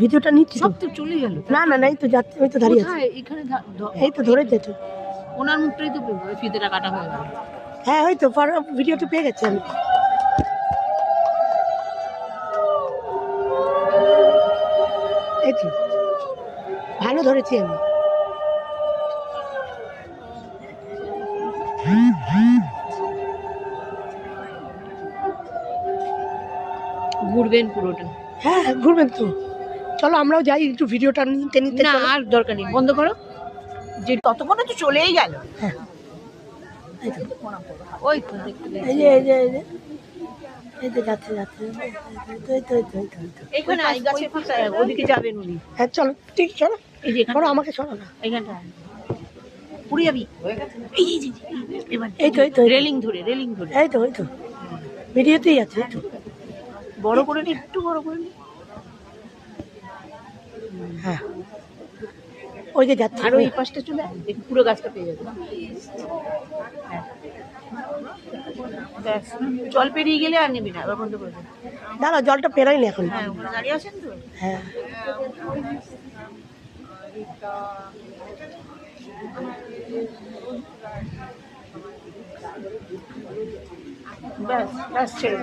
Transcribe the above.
ভিডিওটা নিচ্ছি? সব তো চলে গেল। না না না এই তো যাচ্ছে ওই তো দাঁড়িয়ে আছে। এখানে এই তো ধরে যেত ওনার মুখটাই তো ফিতেটা কাটা হয়ে গেল। হ্যাঁ ওই তো ভিডিওটা পেয়ে গেছি আমি। এই তো ভালো ধরেছি আমি। ঘুরবেন পুরোটা। হ্যাঁ, ঘুরবেন তো। চলো আমরাও যাই একটু ভিডিওটা নিতে নিতে না আর দরকার নেই বন্ধ করো। যে ততক্ষণে তো চলেই গেল। হ্যাঁ। ওই তো দেখতে দেখতে। এই যে এই যে এই যে। এই তো যাচ্ছে এই গাছের পাশে ওদিকে যাবেন উনি হ্যাঁ চলো ঠিক চলো। এই যে এখানে আমাকে চলো না। পুরি যাবি। এই এই যে, তো এই তো এই তো। রেলিং ধরে রেলিং ধরে। এই তো এই তো। ভিডিওতেই আছে এই তো। বড় করে নি একটু বড় করে নি। হ্যাঁ। ওই যে যাচ্ছে। আর ওই পাশটা চলে পুরো গাছটা পেয়ে যাবে। হ্যাঁ। ব্যাস জল পেরিয়ে গেলে আর নিবি না এবার বন্ধ করে দে দাঁড়া জলটা পেরাইনি এখন। হ্যাঁ ওখানে দাঁড়িয়ে আছেন তো? হ্যাঁ। ব্যাস ব্যাস ছেড়ে